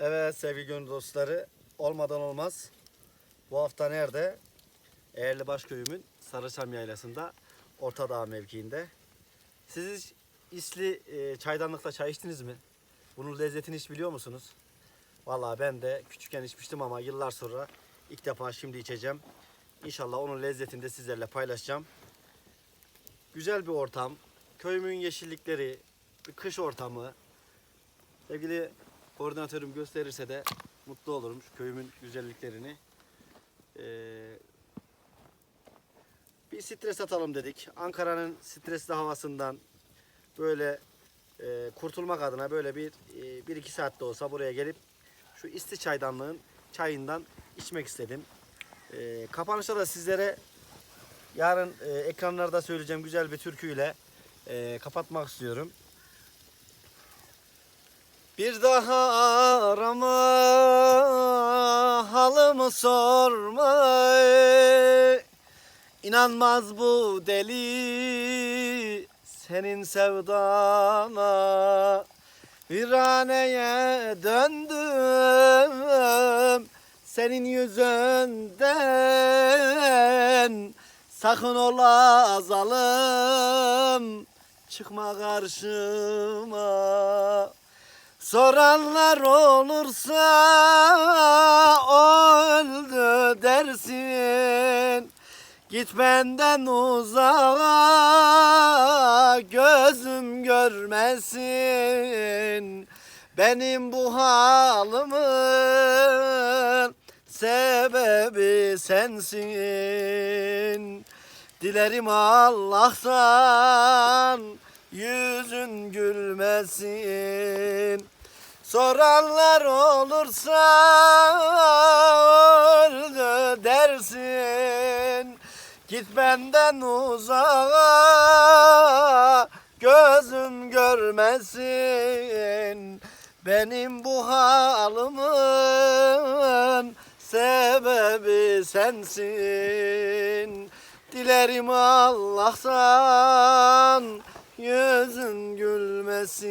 Evet sevgili gönül dostları olmadan olmaz. Bu hafta nerede? Eğerlibaş köyümün Sarıçam Yaylası'nda Ortadağ mevkiinde. Siz hiç İsli e, çaydanlıkta çay içtiniz mi? Bunun lezzetini hiç biliyor musunuz? Vallahi ben de küçükken içmiştim ama yıllar sonra ilk defa şimdi içeceğim. İnşallah onun lezzetini de sizlerle paylaşacağım. Güzel bir ortam. Köyümün yeşillikleri, bir kış ortamı. Sevgili koordinatörüm gösterirse de mutlu olurum köyümün güzelliklerini. Ee, bir stres atalım dedik. Ankara'nın stresli havasından böyle e, kurtulmak adına böyle bir e, bir iki saatte olsa buraya gelip şu isti çaydanlığın çayından içmek istedim. E, kapanışta da sizlere yarın e, ekranlarda söyleyeceğim güzel bir türküyle e, kapatmak istiyorum. Bir daha arama halımı sorma İnanmaz bu deli senin sevdana. Viraneye döndüm senin yüzünden. Sakın ola zalım çıkma karşıma Soranlar olursa öldü dersin. Git benden uzağa gözüm görmesin. Benim bu halımın sebebi sensin. Dilerim Allah'tan yüzün gülmesin. Soranlar olursa öldü dersin. Git benden uzağa gözüm görmesin. Benim bu halımın sebebi sensin. Dilerim Allah'tan yüzün gülmesin